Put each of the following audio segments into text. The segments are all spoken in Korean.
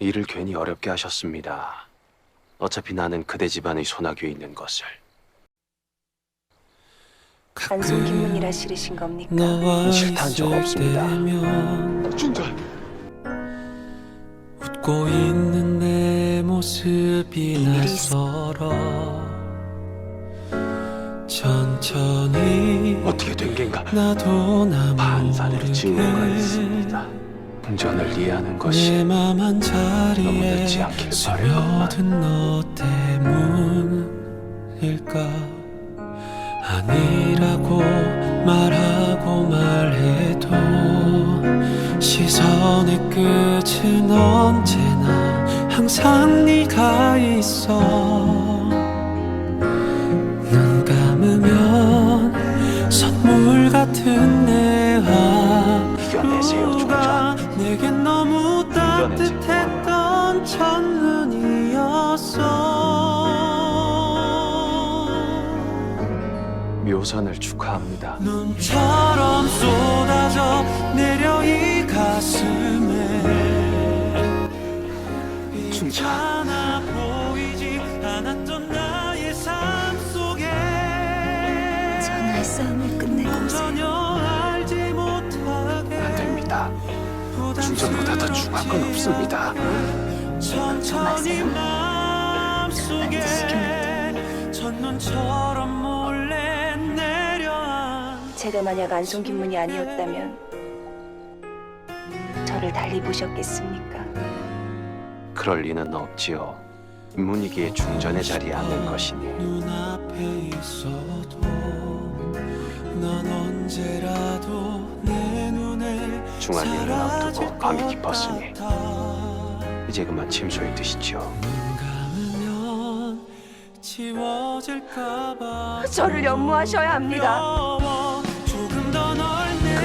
일을 괜히 어렵게 하셨습니다. 어차피 나는 그대 집안의 소나귀에 있는 것을. 안송 김문이라 싫으신 겁니까? 너와 싫다는 적 없습니다. 중전! 웃고 있는 내 모습이 낯설어 천천히 어떻게 된 겐가? 나도 징후가 모르게 있습니다. 운전을 이해하는 내 것이 맘 너무 한자리에 늦지 않길 바래요. 아니라고 말하고 말해도 시선의 끝은 언제나 항상 네가 있어. 눈 감으면 선물 같은 내 이겨내 묘선을 축하합니다. 눈처럼 쏟아져 내려 이 가슴에 괜찮아 보이지 않았던 나의 삶 속에 전화의 싸움을 끝내고. 전혀 알지 못하게 안 됩니다. 중전보다 더 중요한 건 없습니다. 천천히 마음속에 첫눈처럼 제가 만약 안송 김문이 아니었다면 저를 달리 보셨겠습니까? 그럴 리는 없지요. 문익의 중전의 자리에 앉는 것이니 눈앞에 있어도 넌 언제라도 내 눈에 중한 일을 앞두고 밤이 깊었으니. 이제 그만 침소에 드시지요. 눈 감으면 지워질까봐 저를 연모하셔야 합니다.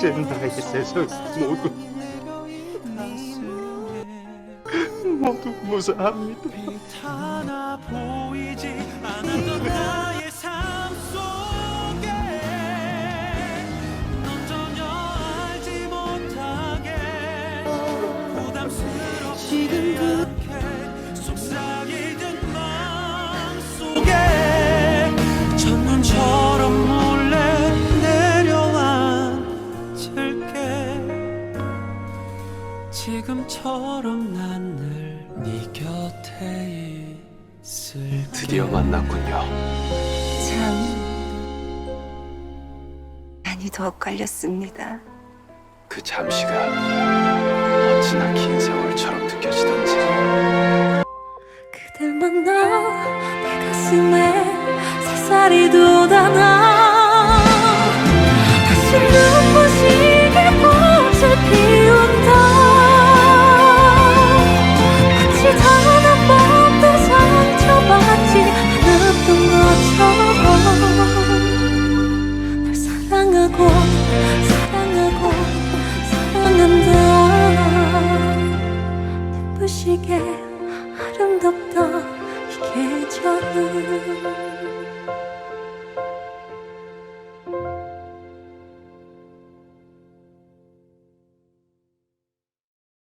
세상 모두 모두 무사합니다. 지금처럼 난 늘 네 곁에 있을게 드디어 만났군요. 참 많이 더 엇갈렸습니다. 그 잠시가 어찌나 긴 세월처럼 느껴지던지 그댈 만나 내 가슴에 새살이 돋아나 눈